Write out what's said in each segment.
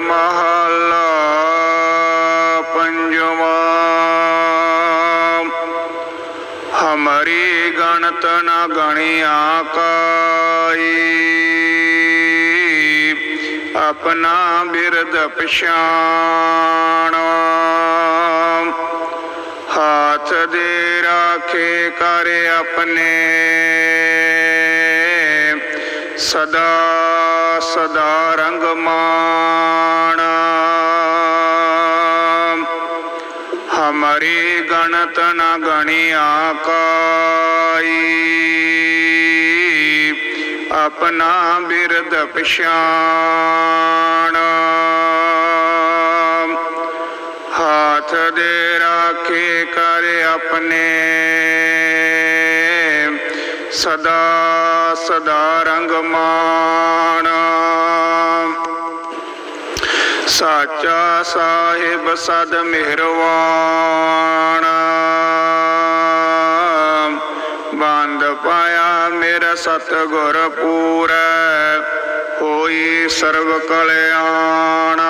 ਮਹਲਾ ਪੰਜਵਾ। ਹਮਰੀ ਗਣਤ ਨ ਗਣਿਆ ਕਾਈ ਆਪਣਾ ਬਿਰਦ ਪਛਾਣ। ਹਾਥ ਦੇ ਰਾਖੇ ਕਰ ਆਪਣੇ ਸਦਾ ਸਦਾ ਰੰਗ ਮਾਣ ਹਮਰੀ ਗਣਤ ਨ ਗਣਿਆ ਕਾਈ ਆਪਣਾ ਬਿਰਦ ਪਛਾਣ। ਹਾਥ ਦੇ ਰਾਖੇ ਕਰ ਆਪਣੇ। ਸਦਾ ਸਦਾ ਰੰਗ ਮਾਣ ਸਾਚਾ ਸਾਹਿਬ ਸਦ ਮਿਹਰਵਾਨ। ਬੰਦ ਪਾਇਆ ਮੇਰਾ ਸਤਿਗੁਰ ਪੂਰੈ, ਹੋਈ ਸਰਬ ਕਲਿਆਣ।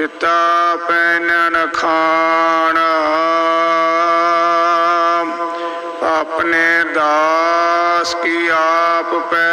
ਦਿੱਤਾ ਪੈਨਨ ਖਾਣ ਆਪਣੇ ਦਾਸ ਕੀ ਆਪ ਪੈ